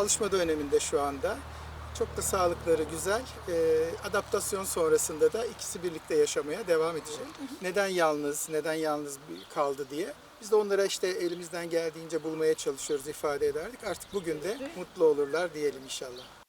alışma döneminde şu anda. Çok da sağlıkları güzel. Ee, adaptasyon sonrasında da ikisi birlikte yaşamaya devam edecek. Neden yalnız, neden yalnız kaldı diye. Biz de onlara işte elimizden geldiğince bulmaya çalışıyoruz, ifade ederdik. Artık bugün de mutlu olurlar diyelim inşallah.